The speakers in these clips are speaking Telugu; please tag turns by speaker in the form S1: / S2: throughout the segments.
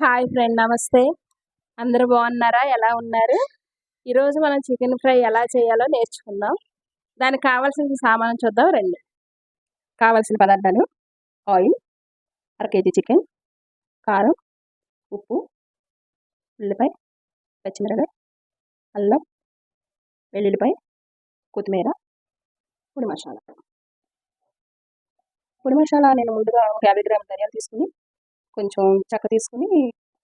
S1: హాయ్ ఫ్రెండ్ నమస్తే. అందరూ బాగున్నారా? ఎలా ఉన్నారు? ఈరోజు మనం చికెన్ ఫ్రై ఎలా చేయాలో నేర్చుకుందాం. దానికి కావాల్సిన సామాన్ చూద్దాం రండి. కావాల్సిన పదార్థాలు ఆయిల్ అర కేజీ చికెన్ కారం ఉప్పు ఉల్లిపాయ పచ్చిమిరపకాయ అల్లం వెల్లుల్లిపాయ కొత్తిమీర పొడి మసాలా. పొడి మసాలా నేను ముందుగా ఒక యాభై గ్రాముల ధనియాలు తీసుకుని కొంచెం చెక్క తీసుకుని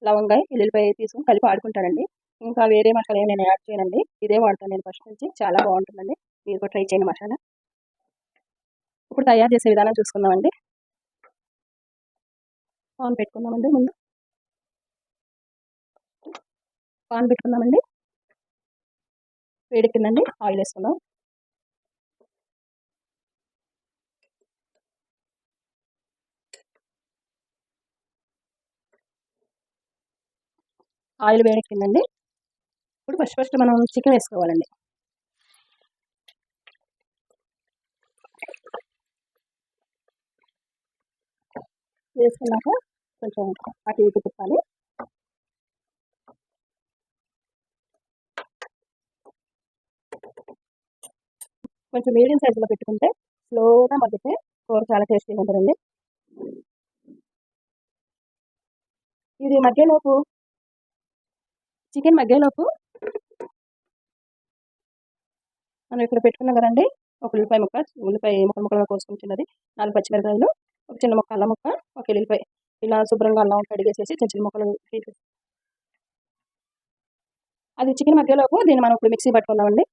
S1: లవంగాయ ఎల్లుల్లిపాయ తీసుకుని కలిపి ఆడుకుంటానండి. ఇంకా వేరే మసాలా నేను యాడ్ చేయనండి. ఇదే వాడతాను నేను ఫస్ట్ నుంచి. చాలా బాగుంటుందండి. మీరు కూడా ట్రై చేయండి మసాలా. ఇప్పుడు తయారు చేసే విధానం చూసుకుందామండి. పాన్ పెట్టుకుందామండి ముందు. పాన్ పెట్టుకుందామండి. వేడెక్కిందండి ఆయిల్ వేసుకుందాం ఆయిల్ వేడెక్కిందండి. ఇప్పుడు ఫస్ట్ ఫస్ట్ మనం చికెన్ వేసుకోవాలండి. వేసుకున్నాక కొంచెం అటు ఇటు తిప్పాలి. కొంచెం మీడియం సైజులో పెట్టుకుంటే స్లోగా మగ్గితే కూర చాలా టేస్టీగా ఉంటుందండి. ఇది మధ్యలోపు చికెన్ మధ్యలోపు మనం ఇక్కడ పెట్టుకున్నాం కదండి. ఒక ఉల్లిపాయ ముక్క ఉల్లిపాయ ముక్కలు ముక్కలుగా కోసుకుని చిన్నది నాలుగు పచ్చిమిరకాయలు ఒక చిన్న ముక్క అల్లం ముక్క ఒక ఎల్లిపాయ ఇలా శుభ్రంగా అల్లం కడిగేసేసి చిన్న చిన్న ముక్కలు అది చికెన్ మధ్యలోపు దీన్ని మనం ఇప్పుడు మిక్సీ పట్టుకుందామండి.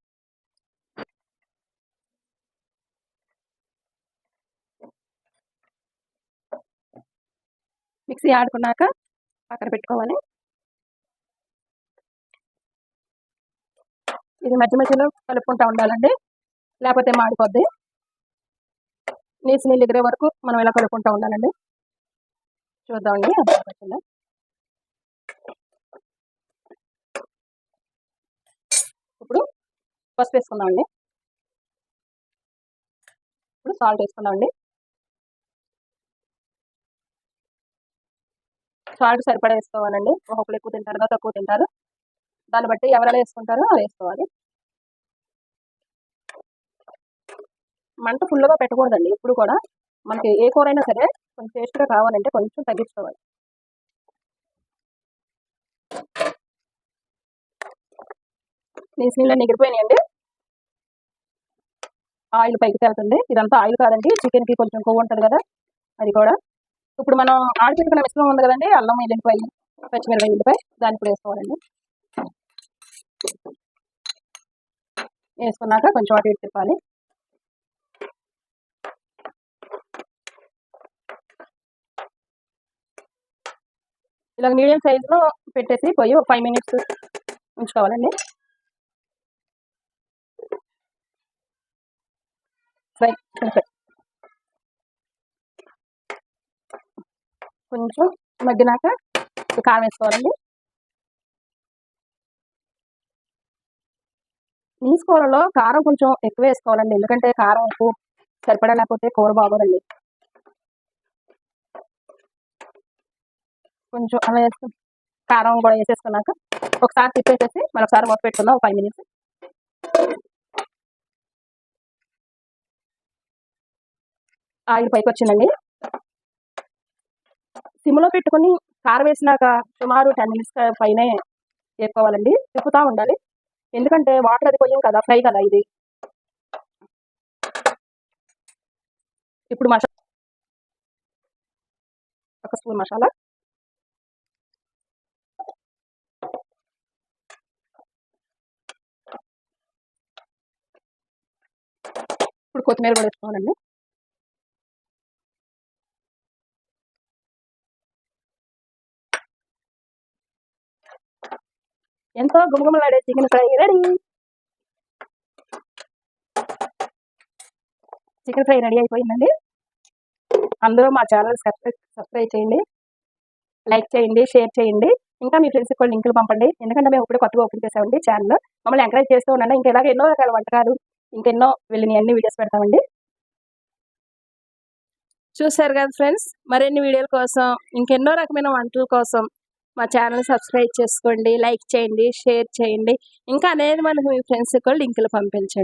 S1: మిక్సీ ఆడుకున్నాక పక్కన పెట్టుకోవాలి. ఇది మధ్య మధ్యలో కలుపుకుంటూ ఉండాలండి. లేకపోతే మాడిపోద్ది. నీసు నీళ్ళు ఎగిరే వరకు మనం ఇలా కలుపుకుంటూ ఉండాలండి. చూద్దామండి వచ్చిందా ఇప్పుడు పసుపు వేసుకుందామండి ఇప్పుడు సాల్ట్ వేసుకుందామండి సాల్ట్ సరిపడా వేసుకోవాలండి. ఒక్కొక్కరు ఎక్కువ తింటారు తక్కువ తింటారు. దాన్ని బట్టి ఎవరెలా వేసుకుంటారో అలా వేసుకోవాలి. మంట ఫుల్గా పెట్టకూడదండి. ఇప్పుడు కూడా మనకి ఏ కూర అయినా సరే కొంచెం టేస్ట్గా కావాలంటే కొంచెం తగ్గించుకోవాలి. నీసు నీళ్ళు ఎగిరిపోయినాయండి ఆయిల్ పైకి తేలుతుంది. ఇదంతా ఆయిల్ కాదండి. చికెన్కి కొంచెం కొవ్వు ఉంటుంది కదా అది కూడా. ఇప్పుడు మనం ఆడిపెట్టుకున్న మిశ్రమం ఉంది కదండి అల్లం ఎల్లిపాయ పచ్చిమిరపకాయ ఎల్లిపాయ దాన్ని ఇప్పుడు వేసుకోవాలండి. వేసుకున్నాక కొంచెం అటు ఇటు తిప్పాలి. ఇలా మీడియం సైజులో పెట్టేసి పోయి ఫైవ్ మినిట్స్ ఉంచుకోవాలండి. ఫ్రై కొంచెం మగ్గినాక కారం వేసుకోవాలండి. నీసు కూరలో కారం కొంచెం ఎక్కువ వేసుకోవాలండి. ఎందుకంటే కారం ఉప్పు సరిపడా లేకపోతే కూర బాగోదండి. కొంచెం అలా వేసుకు కారం కూడా వేసేసుకున్నాక ఒకసారి తిప్పేసేసి మరొకసారి మూత పెట్టుకుందాం. ఒక ఫైవ్ మినిట్స్. ఆయిల్ పైకి వచ్చిందండి. సిమ్లో పెట్టుకుని కారం వేసినాక సుమారు టెన్ మినిట్స్ పైనే వేసుకోవాలండి తిప్పుతూ ఉండాలి. ఎందుకంటే వాటర్ అది పోయాం కదా ఫ్రై కదా ఇది. ఇప్పుడు మసాలా ఒక స్పూన్ మసాలా. ఇప్పుడు కొత్తిమీర కూడా వేసుకోవాలండి. ఎంతో గుమగుమలాడే chicken fry. Ready chicken fry ready అయిపోయిందండి. అందరూ మా ఛానల్ సబ్స్క్రైబ్ సబ్స్క్రైబ్ చేయండి. లైక్ చేయండి షేర్ చేయండి. ఇంకా మీ ఫ్రెండ్స్కి కూడా లింకులు పంపండి. ఎందుకంటే మేము ఇప్పుడు కొత్తగా ఓపెన్ చేసామండి ఛానల్ మమ్మల్ని ఎంకరేజ్ చేస్తూ ఉండండి. ఇంకా ఇలాగ ఎన్నో రకాల వంటకాలు ఇంకెన్నో వెళ్ళిన అన్ని వీడియోస్ పెడతామండి. చూసారు కదా ఫ్రెండ్స్ మరిన్ని వీడియోల కోసం ఇంకెన్నో రకమైన వంటల కోసం మా ఛానల్ సబ్స్క్రైబ్ చేసుకోండి లైక్ చేయండి షేర్ చేయండి. ఇంకా అనేది మనకు మీ ఫ్రెండ్స్ కూడా లింకులు పంపించండి.